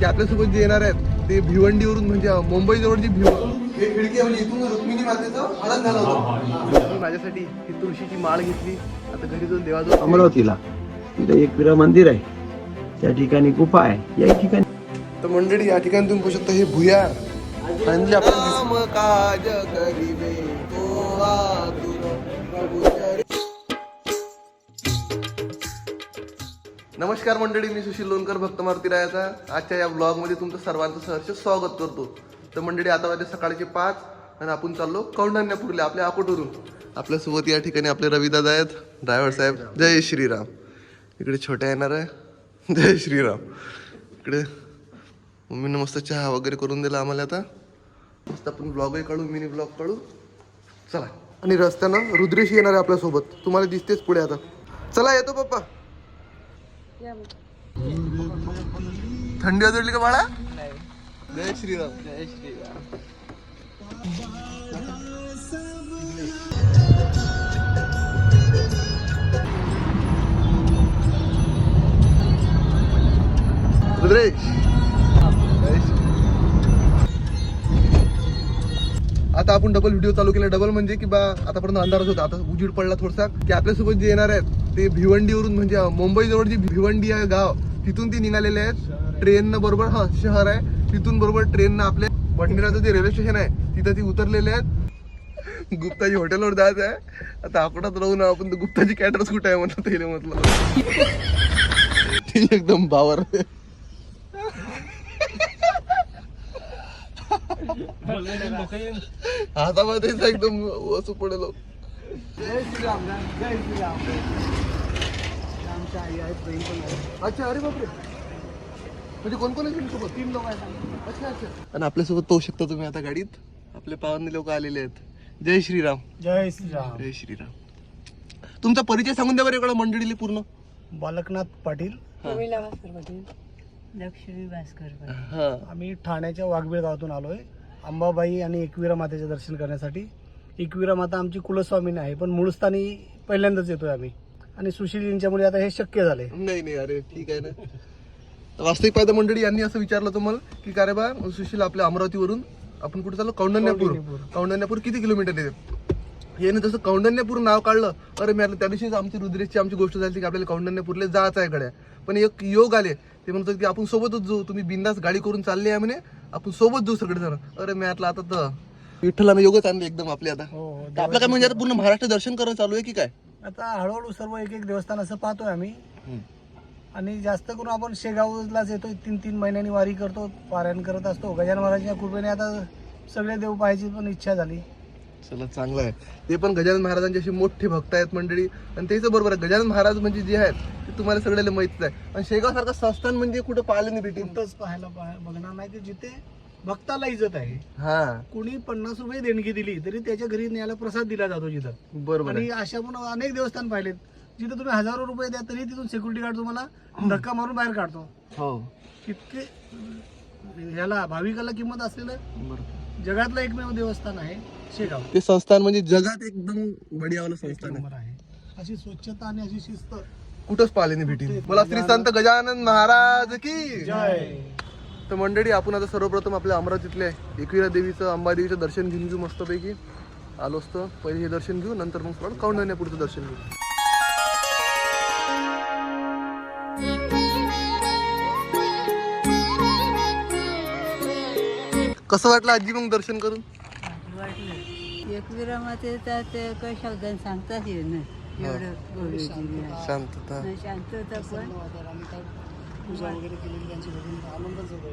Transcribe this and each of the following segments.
की आपल्यासोबत जे येणार आहेत ते भिवंडीवरून म्हणजे मुंबई भिव हे खिडकी म्हणजे इथून रुक्मिणी मातेचं हळद झालं होतं. माझ्यासाठी ही तुळशीची माळ घेतली. आता घरी जाऊन देवाजवळ अमरावतीला. तिथं एक विरा मंदिर आहे. त्या ठिकाणी गुफा आहे. या ठिकाणी तर मंडळी या ठिकाणी तुम्ही पाहू शकता हे भुयार. आणि आपण काज करिवे तो नमस्कार मंडळी मी सुशील लोणकर भक्त मारुती रायाचा. आजच्या या ब्लॉगमध्ये तुमचं सर्वांचं सहर्ष स्वागत करतो. तर मंडळी आता वाजले सकाळचे पाच आणि आपण चाललो कौंडण्यापूरला आपल्या अकोटवरून. आपल्यासोबत या ठिकाणी आपले रविदादा आहेत. ड्रायव्हर साहेब जय श्रीराम. इकडे छोट्या येणार आहे. जय श्रीराम. इकडे मम्मीनं मस्त चहा वगैरे करून दिला आम्हाला आता. मस्त आपण ब्लॉगही काढू मिनी ब्लॉग काढू. चला. आणि रस्त्यानं रुद्रेश येणार आहे आपल्यासोबत. तुम्हाला दिसतेच पुढे आता. चला येतो पप्पा. थंडी वाजवली का बाळा? जय श्रीराम. जय श्रीराम. आता आपण डबल व्हिडिओ चालू केला. डबल म्हणजे की बा आतापर्यंत अंधारच होता. आता उजीड पडला थोडासा. की आपल्यासोबत जे येणार आहेत ते भिवंडीवरून म्हणजे मुंबई जवळ जी भिवंडी आहे गाव तिथून ती निघालेले आहेत. ट्रेननं बरोबर हा शहर आहे. तिथून बरोबर ट्रेननं आपल्या भंडीराचं जे रेल्वे स्टेशन आहे तिथं ती उतरलेले आहेत. गुप्ताजी हॉटेलवर जायचं आहे. आता आकडात राहू ना आपण तर गुप्ताजी कॅटरच कुठे आहे म्हटलं त्याला म्हटलं. ती एकदम बावर हातामध्ये एकदम वसू पडेल. जय श्रीराम जय श्रीराम. आमच्या आई आहेत बहीण पण आहे अच्छा अरे बापरे. म्हणजे कोण कोण आहे सोबत तीन लोक आहेत अच्छा अच्छा. आणि आपल्यासोबत पाहू शकता तुम्ही आता गाडीत. आपले पावनने लोक आलेले आहेत. जय श्रीराम. जय श्रीराम. जय श्रीराम. तुमचा परिचय सांगून द्या बरं इकडं मंडळीले पूर्ण. बालकनाथ पाटील. प्रमिला भास्कर पाटील. लक्ष्मी भास्कर पाटील. हा. आम्ही ठाण्याच्या वाघबीळ गावातून आलोय. अंबाबाई आणि एकविरा मातेचे दर्शन करण्यासाठी. एकविरा माता आमची कुलस्वामीन आहे पण मूळ स्थानी पहिल्यांदाच येतोय आम्ही. आणि सुशील यांच्यामुळे आता हे शक्य झालंय. नाही नाही अरे ठीक आहे ना. वास्तविक पाहिजे मंडळी यांनी असं विचारलं तुम्हाला की का रे बा सुशील आपल्या अमरावतीवरून आपण कुठे चाललो? कौंडण्यापूर. कौंडण्यपूर. कौंडण्यापूर किती किलोमीटर येते याने जसं कौंडण्यापूर नाव काढलं अरे मी त्या दिवशीच आमची रुद्रेशची आमची गोष्ट झाली की आपल्याला कौंडण्यापूरला जायचं आहे गड्या. पण एक योग आले. ते म्हणतात की आपण सोबतच जाऊ. तुम्ही बिंदास गाडी करून चालले आहे म्हणे. आपण सोबत जाऊ सगळे जण. अरे मी आता आता तर. विठ्ठलानं योगच आणले एकदम आपले आता. हो आपलं काय म्हणजे आता पूर्ण महाराष्ट्र दर्शन करणं चालू आहे की काय? आता हळूहळू सर्व एक एक देवस्थान असं पाहतोय आम्ही. आणि जास्त करून आपण शेगावलाच येतो तीन तीन महिन्यांनी वारी करतो पारायण करत असतो. गजानन महाराजांच्या कृपेने आता सगळे देव पाहायची पण इच्छा झाली. चला चांगलं आहे. ते पण गजानन महाराजांचे असे मोठे भक्त आहेत मंडळी. आणि तेच बरोबर आहे. गजानन महाराज म्हणजे जे आहेत ते तुम्हाला सगळ्याला माहितीच आहे. आणि शेगाव सारखं संस्थान म्हणजे कुठं पाहिलं नाही भेटेल पाहायला पाह- बघणार नाही की जिथे भक्ताला इज्जत आहे. हा. कुणी पन्नास रुपये देणगी दिली तरी त्याच्या घरी न्यायला प्रसाद दिला जातो जिथं. बरोबर आणि आहे. अशा पण अनेक देवस्थान पाहिलेत जिथे तुम्ही हजारो रुपये द्या तरी तिथून सिक्युरिटी गार्ड तुम्हाला धक्का मारून बाहेर काढतो. हो. इतके ह्याला भाविकाला किंमत असलेलं बरोबर. जगातलं एकमेव देवस्थान आहे शेगाव. ते संस्थान म्हणजे जगात एकदम बढियावालं एक संस्थान आहे. नंबर आहे. अशी स्वच्छता आणि अशी शिस्त. कुठंच पाहिले नाही भेटेल मला श्री संत गजानन महाराज की जय. तर मंडळी आपण आता सर्वप्रथम आपल्या अमरावतीतल्या एकविरा देवीचं अंबादेवीचं दर्शन घेऊन घेऊ मस्तपैकी. आलो असतो. पहिले हे दर्शन घेऊ नंतर मग थोडं कौंडण्यापूरचं दर्शन घेऊ. कसं वाटलं आजी मग दर्शन करून? वाटलं. एकविरा माते तर ते काही शब्दांत सांगताच येत नाही एवढं गोडीची शांतता. शांतता पण. पूजा वगैरे केलेली त्यांची बघून आनंदच होतोय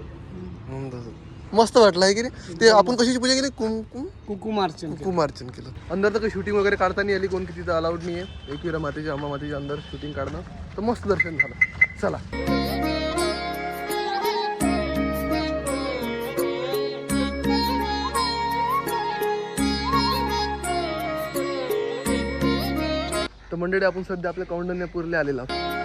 आनंदाचं. मस्त वाटलं आहे की नाही? ते आपण कशाची पूजा केली? कुंकुम कुकुमार्चन कुंकुमार्चन केलं. अंदर तर काही शूटिंग वगैरे काढता नाही आली कोण की तिथं अलाउड नाही आहे एकविरा मातेच्या अंबा मातेच्या अंदर शूटिंग काढणं. तर मस्त दर्शन झालं. चला. तर मंडळी आपण सध्या आपल्या कौंडण्यापूरला आलेलो आहोत.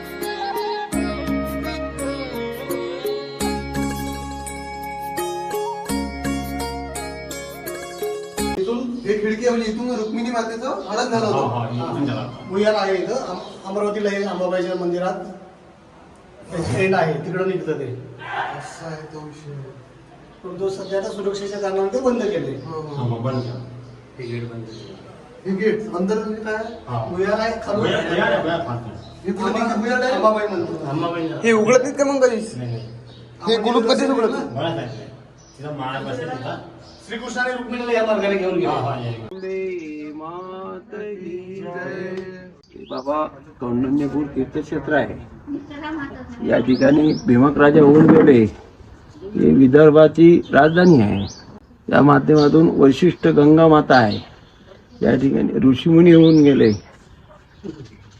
हे खिडकी म्हणजे इथून रुक्मिणी मातेचं हळद झालं होतं भुयार आहे इथं अम- अमरावतीला हे अंबाबाईच्या मंदिरात एंड आहे तिकडं निघतं ते असा आहे तो विषय पण तो सुरक्षेच्या कारणाने ते बंद केले हो, हो. बंद गेट बंद. हे गेट अंदर म्हणजे काय हा. भुयार आहे खालून भुया- भुया नाही, भुया फाटलं. हे कुठे निघते बुयाड आहे? अंबाबाई म्हणतो अंबाबाई नाही. हे उघडत नाहीत का मग कधीच नाही, नाही. हे कुलूप कधीच उघडत नाही? तिथं माळ. श्रीकृष्णाने रुक्मिणीला या मार्गाने घेऊन हा, गेला. हा, या. बाबा कौंडण्यपूर तीर्थक्षेत्र आहे. या ठिकाणी भीमक राजा होऊन गेले. ही विदर्भाची राजधानी आहे. त्या माध्यमातून वैशिष्ट्य गंगा माता आहे. या ठिकाणी ऋषीमुनी होऊन गेले.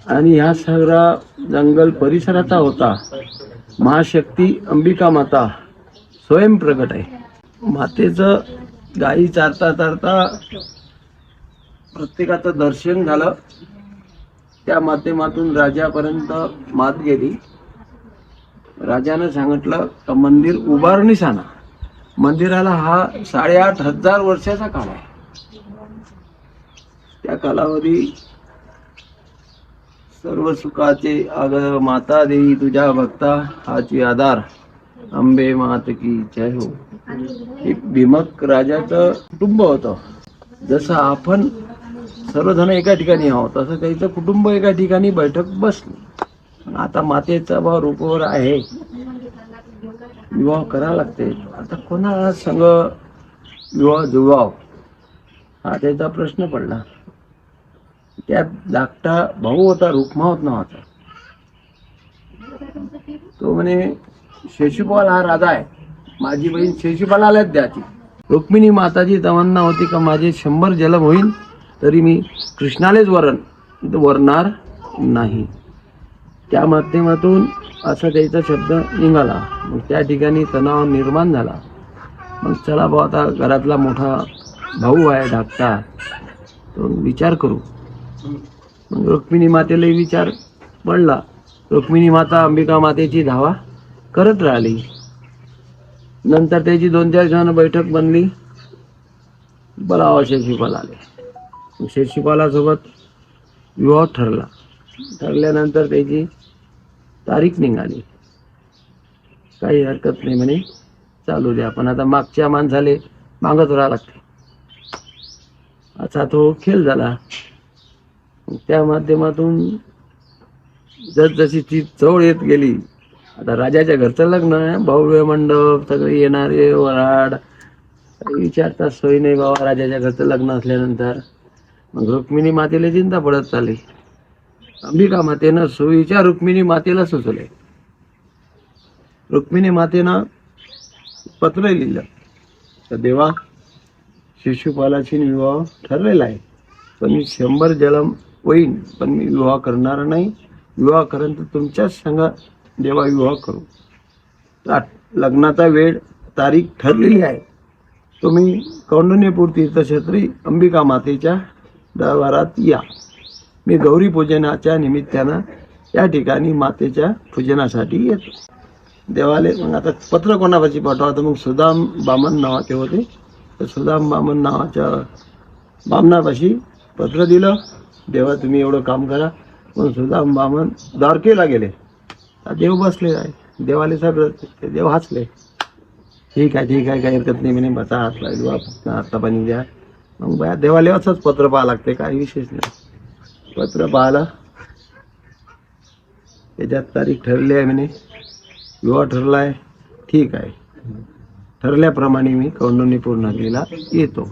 आणि ह्या सगळा जंगल परिसराचा होता. महाशक्ती अंबिका माता स्वयं प्रकट आहे. मातेचं गायी चारता चारता प्रत्येकाचं दर्शन झालं. त्या माध्यमातून राजापर्यंत मात गेली. राजानं सांगितलं का मंदिर उभारणीस आणा मंदिराला हा साडेआठ हजार वर्षाचा काळ आहे. त्या कालावधी सर्व सुखाचे अग माता देवी तुझ्या भक्ता हाची आधार. अंबे मात की जय हो. एक भीमक राजाचं कुटुंब होतं. जसं आपण सर्वजण एका ठिकाणी आहोत तसं त्याचं कुटुंब एका ठिकाणी बैठक बसली. आता मातेचा भाव रूपावर आहे. विवाह करावा लागते. आता कोणाला संग विवाह जुळवाव? हा त्याचा प्रश्न पडला. त्यात धाकटा भाऊ होता रुक्मावत नावाचा तो म्हणे शेषुपाल हा राजा आहे. माझी बहीण शेषुपालालाच द्याची रुक्मिणी माताची तमन्ना होती का माझे शंभर जलम होईल तरी मी कृष्णालेच वरण वरणार नाही. त्या माध्यमातून असा त्याचा शब्द निघाला. मग त्या ठिकाणी तणाव निर्माण झाला. मग चला भाऊ आता घरातला मोठा भाऊ आहे धाकटा. तो विचार करू. मग रुक्मिणी मातेलाही विचार पडला. रुक्मिणी माता अंबिका मातेची धावा. करत राहिली. नंतर त्याची दोन चार जण बैठक बनली. बोलावा शेषीपाल आले. शेषीपालासोबत विवाह ठरला. ठरल्यानंतर त्याची तारीख निघाली. काही हरकत नाही म्हणे. चालू द्या. पण आता मागच्या माणसाले मागत राहा लागते. असा तो खेळ झाला. त्या माध्यमातून जसजशी ती जवळ येत गेली आता राजाच्या घरचं लग्न आहे. भव्य मंडप सगळे येणारे वराड. विचारता सोयी नाही बाबा राजाच्या घरचं लग्न असल्यानंतर. मग रुक्मिणी मातेला चिंता पडत चालली. अंबिका मातेनं सोयीच्या रुक्मिणी मातेला सुचवले. रुक्मिणी मातेनं पत्र लिहिलं. तर देवा शिशुपालाची विवाह ठरलेला आहे. पण मी शंभर जलम होईन पण मी विवाह करणार नाही. विवाह करेन तर तुमच्याच संघ जेव्हा विवाह करू. ता- लग्नाचा वेळ तारीख ठरलेली आहे. तुम्ही कौंडण्यपूर तीर्थक्षेत्री अंबिका मातेच्या दरबारात या. मी गौरी पूजनाच्या निमित्तानं या ठिकाणी मातेच्या पूजनासाठी येतो. देवाले मग आता पत्र कोणापाशी पाठवा तर मग सुदाम बामन नावाचे होते. तर सुदाम बामन नावाच्या बामनापाशी पत्र दिलं. देवा तुम्ही एवढं काम करा. मग सुदाम बामन द्वारकेला गेले. देव बसले आहे देवाले सगळं ते देव हसले. ठीक आहे ठीक आहे काही हरकत नाही म्हणे बसा हात लावला फक्त हाता पाणी द्या. मग बया देवालेवाच पत्र पाहा लागते काही विशेष नाही. पत्र पाहिलं. त्याच्यात तारीख ठरली आहे म्हणे. विवाह ठरला आहे ठीक आहे. ठरल्याप्रमाणे मी कौंडणी पूर्णगीला येतो.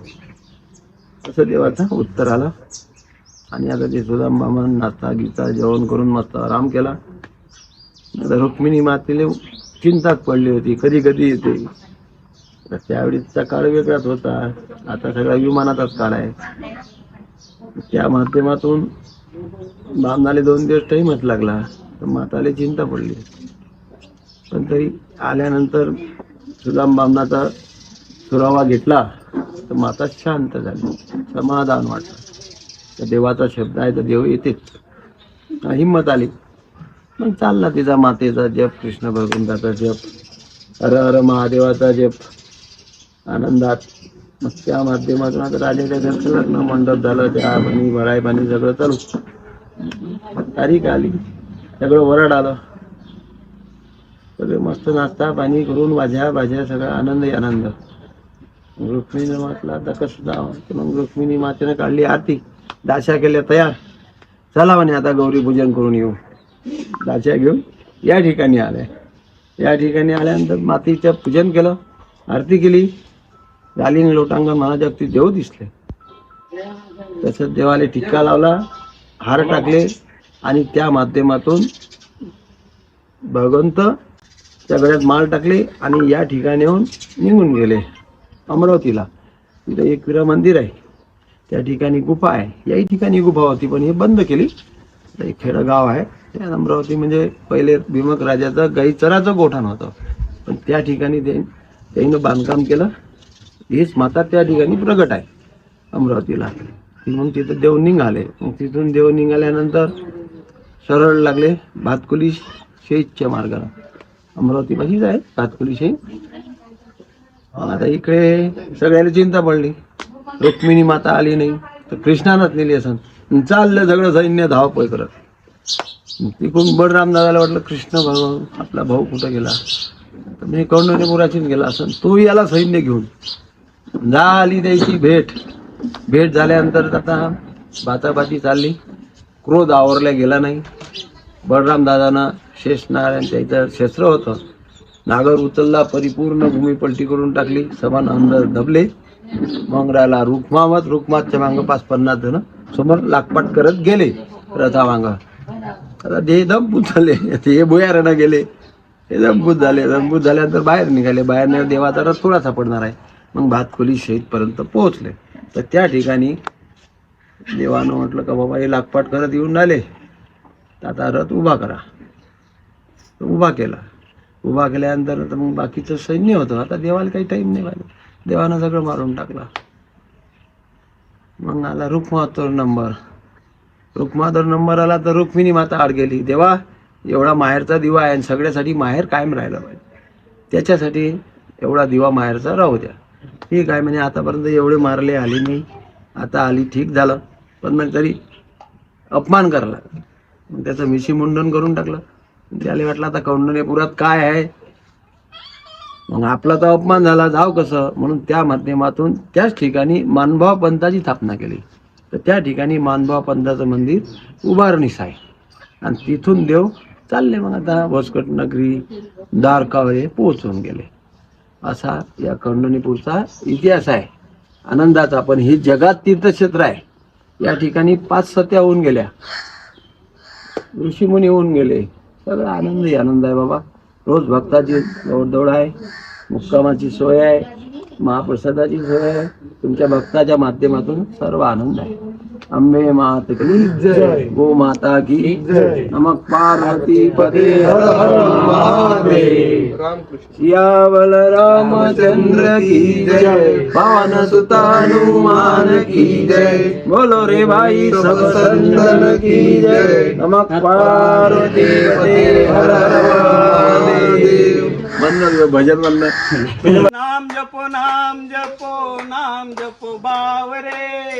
असं देवाचा उत्तर आला. आणि आता ते सुदाम बामन नाश्ता गिता जेवण करून मस्त आराम केला. रुक्मिणी मातेला चिंताच पडली होती कधी कधी येते. तर त्यावेळीचा काळ वेगळाच होता. आता सगळा विमानाचाच काळ आहे. त्या माध्यमातून बामनाले दोन दिवस टाईमच लागला. तर माताला चिंता पडली. पण तरी आल्यानंतर सुदाम बामनाचा सुरावा घेतला. तर माता शांत झाली. समाधान वाटलं. तर देवाचा शब्द आहे तर देव येतेच. हिंमत आली. मग चालला तिचा मातेचा जप कृष्ण भगवंताचा जप हर हर महादेवाचा जप. आनंदात मग त्या माध्यमातून आता राजाच्या घरचं लग्न मंडप झालं त्या पाणी भराय पाणी सगळं चालू. तारीख आली. सगळं वरड आलं. सगळे मस्त नाश्ता पाणी करून भाज्या भाज्या सगळा आनंद आनंद. रुक्मिणीनं म्हटलं आता कसं जावं? तर मग रुक्मिणी मातेनं काढली आरती. दाशा केल्या तयार. चला म्हणे आता गौरी पूजन करून येऊ. दाश्या घेऊन या ठिकाणी आल्या या ठिकाणी आल्यानंतर मातीचं पूजन केलं आरती केली. गालीन लोटांगण महाजगती देव दिसले. तसंच देवाला टिक्का लावला हार टाकले आणि त्या माध्यमातून भगवंत त्या गळ्यात माल टाकले आणि या ठिकाणीहून निघून गेले. अमरावतीला. तिथं एक विरा मंदिर आहे. त्या ठिकाणी गुफा आहे. याही ठिकाणी गुफा होती पण हे बंद केली. आता एक आहे. त्या अमरावती म्हणजे पहिले भीमक राजाचं गाईचराचं गोठाण होतं. पण त्या ठिकाणी ते त्यानं बांधकाम केलं. हीच माता त्या ठिकाणी प्रगट आहे अमरावतीला. मग तिथं देव निघाले. मग तिथून देव निघाल्यानंतर सरळ लागले भातकुली शेतच्या मार्गाला. अमरावती पाशीच आहे भातकुली शेत आता इकडे सगळ्याला चिंता पडली. रुक्मिणी माता आली नाही. तर कृष्णानंच नेली असं चाललं सगळं सैन्य धावपळ करत. तिकडून बळराम दादाला वाटलं कृष्ण भगवान आपला भाऊ कुठं गेला? तर मी कौंडण्य गेला असं तो याला सैन्य घेऊन. झाली त्याची भेट. भेट झाल्यानंतर आता बाचाबाची चालली. क्रोध आवरला गेला नाही. बळराम दादानं शेषनारायण त्याचं शस्त्र होतं. नागर उचलला परिपूर्ण भूमी पलटी करून टाकली. समान अंदर दबले. मग राहिला रुखमावत रुखमातच्या मागं पाच पन्नास जण समोर लागपाट करत गेले रथा मागं आता ते दमपूत झाले. ते भुयारणं गेले. ते दमपूत झाले. दमपूत झाल्यानंतर बाहेर निघाले. बाहेर निघाले. देवाचा रथ थोडा सापडणार आहे. मग भातखोली शहीदपर्यंत पोहोचले. तर त्या ठिकाणी देवानं म्हटलं का बाबा हे लागपाट करत येऊन आले तर आता रथ उभा करा. तर उभा केला. उभा केल्यानंतर तर मग बाकीचं सैन्य होतं. आता देवाला काही टाईम नाही पाहिजे देवानं सगळं मारून टाकला. मग आला रुक्मातोर नंबर. रुक्मातर नंबर आला तर रुक्मिणी माता आड गेली. देवा एवढा माहेरचा दिवा आहे आणि सगळ्यासाठी माहेर कायम राहिला पाहिजे. त्याच्यासाठी एवढा दिवा माहेरचा राहू द्या. ठीक आहे म्हणजे आतापर्यंत एवढे मारले आली नाही. आता आली ठीक झालं. पण मग तरी अपमान करला मग त्याचं मिशी मुंडन करून टाकलं. त्याला वाटलं आता कौंडण्यपुरात काय आहे? मग आपला तर अपमान झाला जाव कसं? म्हणून त्या माध्यमातून त्याच ठिकाणी मानभाव पंथाची स्थापना केली. तर त्या ठिकाणी मानभाव पंथाचं मंदिर उभारणीस आहे. आणि तिथून देव चालले. मग आता भोसकट नगरी द्वारकावरे पोहोचून गेले. असा या खंडणीपूरचा इतिहास आहे. आनंदाचा पण हे जगात तीर्थक्षेत्र आहे. या ठिकाणी पाच सत्या होऊन गेल्या. ऋषीमुनी होऊन गेले. सगळं आनंदही आनंद आहे बाबा. रोज भक्ताची दौडदौड आहे मुक्कामाची सोय आहे महाप्रसादाची सोय आहे. तुमच्या भक्ताच्या माध्यमातून सर्व आनंद आहे. अंबे मात की। जय। गो माता की। जय। नमक पार्वती पदे। हर हर महादेव। सियावल रामचंद्र की जय। पवन सुत हनुमान की जय। बोलो रे भाई सब संतन की जय। नमक पार्वती पते हर हर महादेव। भजन बंद। नाम जपो नाम जपो नाम जपो बावरे। राम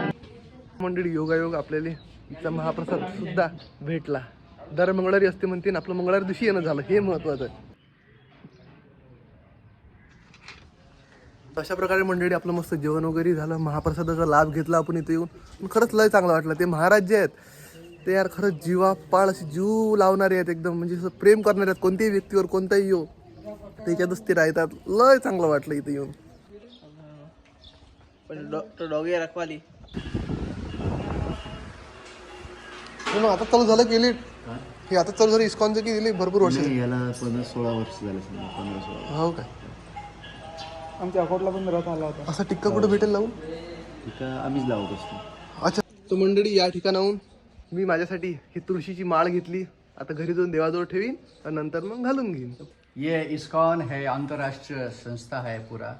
मंडळी योगायोग आपल्याला इथला महाप्रसाद सुद्धा भेटला. दर मंगळवारी असते म्हणते आपलं मंगळवार दिवशी येणं झालं. हे महत्वाचं आहे. अशा प्रकारे मंडळी आपलं मस्त जेवण वगैरे झालं. महाप्रसादाचा लाभ घेतला आपण इथे येऊन. खरंच लय चांगलं वाटलं. ते महाराज जे आहेत. ते यार खरंच जीवा पाळ असे जीव लावणारे आहेत एकदम. म्हणजे असं प्रेम करणारे आहेत. कोणत्याही व्यक्तीवर कोणताही येऊ त्याच्यातच ते राहतात. लय चांगलं वाटलं इथे येऊन. हो ना, आता चालू झालं गेली हे? आता चालू झालं इस्कॉनचं की दिली भरपूर वर्ष झाली. याला पंधरा सोळा वर्ष झाले समजा पंधरा सोळा हो काय आमच्या अकोटला पण रथ आला होता. असा टिक्का कुठं भेटेल लावून? तिथं आम्हीच लावत असतो. अच्छा तर मंडळी या ठिकाणाहून मी माझ्यासाठी ही तुळशीची माळ घेतली. आता घरी जाऊन देवाजवळ ठेवीन आणि नंतर मग घालून घेईन. ये इस्कॉन है अंतर्राष्ट्रीय संस्था है पूरा.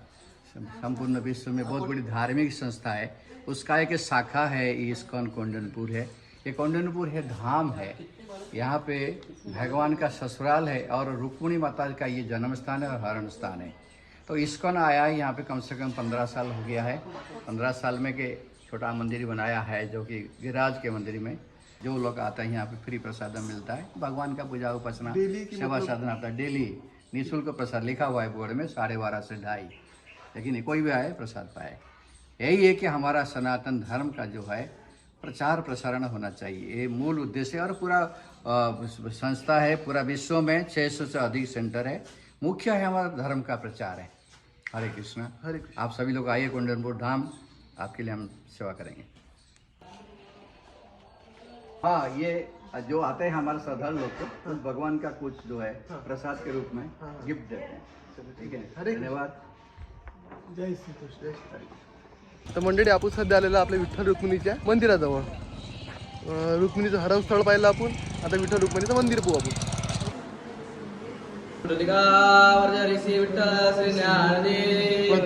संपूर्ण विश्व में बहुत बड़ी धार्मिक संस्था है। उसका एक शाखा है ये इस्कॉन कौंडनपुर है। ये कौंडनपुर है धाम है। यहाँ पे भगवान का ससुराल है और रुक्मिणी माता का ये जन्म स्थान है और हरण स्थान है। तो इस्कॉन आया है यहाँ पे कम से कम पंद्रह साल हो गया है। पंद्रह साल में के छोटा मंदिर बनाया है जो कि गिरिराज के मंदिर में। जो लोग आते हैं यहाँ पे फ्री प्रसाद मिलता है। भगवान का पूजा उपासना सेवा साधना आता है डेली। निःशुल्क प्रसाद लिखा हुआ है बोर्ड में साढ़े बारह से ढाई। लेकिन कोई भी आए प्रसाद पाए। यही है कि हमारा सनातन धर्म का जो है प्रचार प्रसारण होना चाहिए। ये मूल उद्देश्य है और पूरा संस्था है पूरा विश्व में 600 से अधिक सेंटर है। मुख्य है हमारा धर्म का प्रचार है। हरे कृष्णा। हरे कृष्ण। आप सभी लोग आइए कुंडनपुर धाम। आपके लिए हम सेवा करेंगे। हाँ ये जो आते हैं हमारे साधारण लोग को तो भगवान का कुछ जो है प्रसाद के रूप में गिफ्ट देते हैं। ठीक है। धन्यवाद। जय श्रीकृष्ण तर मंडळी आपण सध्या आलेलो आपल्या विठ्ठल रुक्मिणीच्या मंदिराजवळ. रुक्मिणीचं हरव स्थळ पाहिलं आपण. आता विठ्ठल रुक्मिणीचं मंदिर पाहू आपण.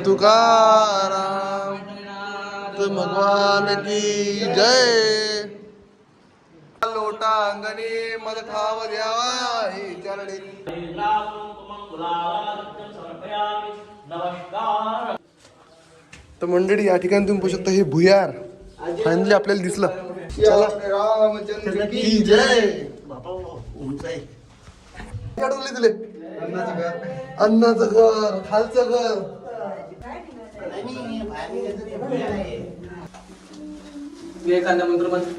तुकाराम भगवान की जय. लोटा अंगणी मद ठाव द्यावा हे चरणी तर मंडळी या ठिकाणी तुम्ही पाहू शकता हे भुयार. फायनली आपल्याला दिसलं. चला. रामचंद्र की जय. काय ठेवले तुले अन्नाचं घर खालचं घर.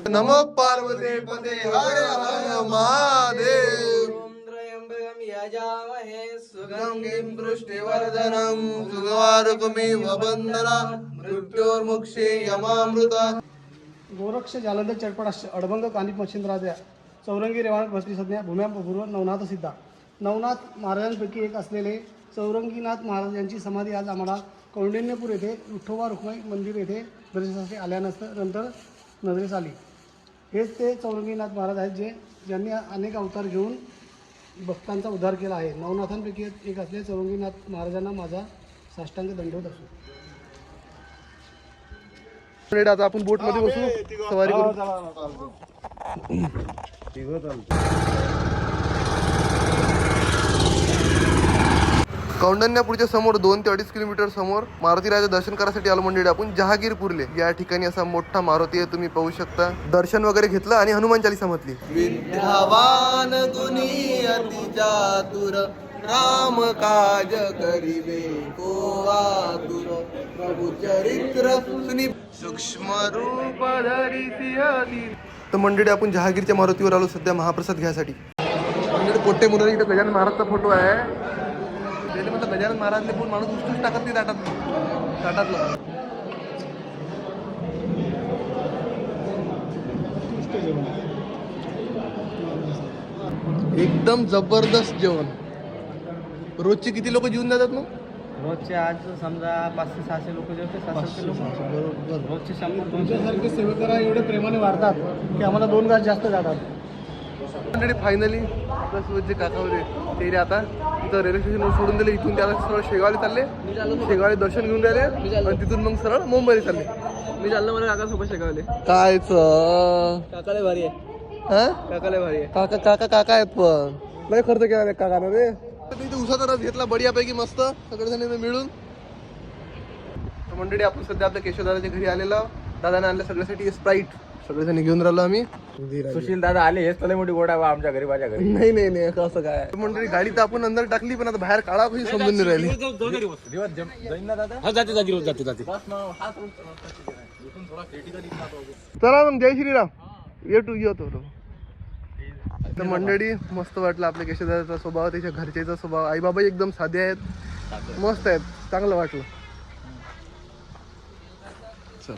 नम पार्वती पते हर हर महादेव. सुगंधिं पृष्टिवर्धनं सुगवारुकमिव बन्धना मृत्योर्मुक्षे यमामृता गोरक्ष जालंधर चटपटाश अडभंग कानिप मच्छिंद्राद्या चौरंगी रेवाण भस्ती संज्ञा भूम्या पूर्व नवनाथ सिद्धा। नवनाथ महाराजांपैकी एक असलेले चौरंगीनाथ महाराज यांची समाधी आज आम्हाला कौंडिण्यपूर येथे विठोबा रुक्माई मंदिर येथे दर्शनासाठी आल्यानंतर नंतर नजरेस आली. हेच ते चौरंगीनाथ महाराज आहेत जे ज्यांनी अनेक अवतार घेऊन भक्तांचा उद्धार केला आहे. नवनाथांपैकी एक असलेले चौरंगीनाथ महाराजांना माझा साष्टांग दंडवत असतो मंडळी, आता आपण बोटमध्ये बसू. सवारी करू. कौंडण्यापूरच्या समोर दोन ते अडीच किलोमीटर समोर मारुती राजा दर्शन करायसाठी आलो मंडळी. आपण जहागीरपूरले. या ठिकाणी असा मोठा मारुती आहे तुम्ही पाहू शकता. दर्शन वगैरे घेतलं आणि हनुमान चालिसा म्हटली. विद्यावान गुणी राम काज करिवे को आतुर प्रभु चरित्र सुनी सूक्ष्म रूप धरी सिंहली तर मंडळी आपण जहागीरच्या मारुतीवर आलो सध्या महाप्रसाद घ्यायसाठी. मंडळी पोट्टे मुलांनी इथं गजानन महाराजचा फोटो आहे. त्याने म्हटलं गजानन महाराजने पण माणूस उचलूच टाकत नाही ताटात ताटातलं एकदम जबरदस्त जेवण. रोजचे किती लोक जेवून जातात मग? रोजचे आज समजा पाचशे सहाशे लोक जेवते सहाशे लोक रोजचे शंभर तुमच्यासारखे सेवेकरा एवढे प्रेमाने वाढतात की आम्हाला दोन घास जास्त जातात. मंडळी फायनली आपल्यासोबत जे काका होते. ते रे आता. इथं रेल्वे स्टेशनवर सोडून दिले इथून त्याला सरळ शेगावला चालले. शेगावले दर्शन घेऊन राहिले. आणि तिथून मग सरळ मुंबईला चालले. मी चाललो मला काका सोबत शिकवले कायच? काकाला भारी आहे. हा? काकाला भारी आहे. काका काका काका आहेत पण. लय खर्च केला रे काकानं रे. तर इथे उसाचा रस घेतला बढियापैकी मस्त. सगळेजण मिळून. मंडळी आपण सध्या आपल्या केशवदादाच्या घरी आलेलो दादाने आणलं सगळ्यासाठी स्प्राईट सगळेजण घेऊन राहिलो आम्ही. सुशील दादा आले हेच तुला मोठी गोड आमच्या घरी माझ्या घरी. नाही नाही नाही असं काय म्हणजे गाडी तर आपण अंदर टाकली पण आता बाहेर काळा कशी समजून नाही राहिली. जाते जाते रोज जाते जाते. चला मग जय श्रीराम. ये टू ये तो तर मंडळी मस्त वाटलं आपल्या केशदाचा स्वभाव त्याच्या घरच्याचा स्वभाव. आई बाबा एकदम साधे आहेत. मस्त आहेत. चांगलं वाटलं. चल.